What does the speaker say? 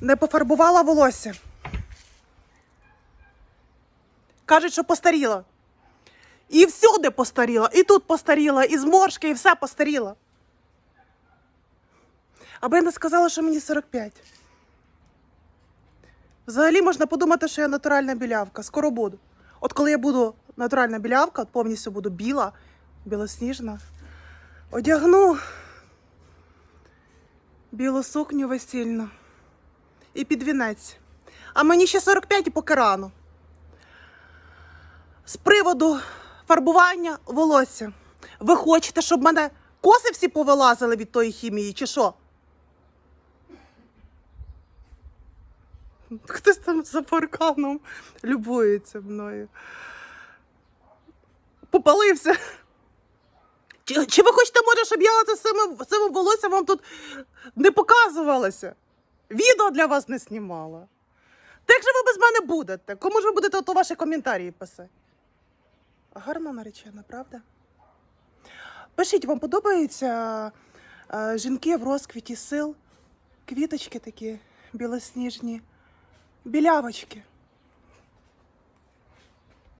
Не пофарбувала волосся. Кажуть, що постаріла. І всюди постаріла, і тут постаріла, і зморшки, і все постаріла. Аби не сказала, що мені 45. Взагалі можна подумати, що я натуральна білявка. Скоро буду. От коли я буду натуральна білявка, от повністю буду біла, білосніжна, одягну білу сукню весільну і під вінець. А мені ще 45 і поки рано. З приводу фарбування волосся. Ви хочете, щоб мене коси всі повилазили від тої хімії, чи що? Хтось там за парканом любується мною. Попалився. Чи, чи ви хочете, може, щоб я саме, саме волоссям вам тут не показувалася? Відео для вас не знімала. Та як же ви без мене будете? Кому ж ви будете ото ваші коментарі писати? Гарна наречена, правда? Пишіть, вам подобаються е, жінки в розквіті сил, квіточки такі білосніжні, білявочки.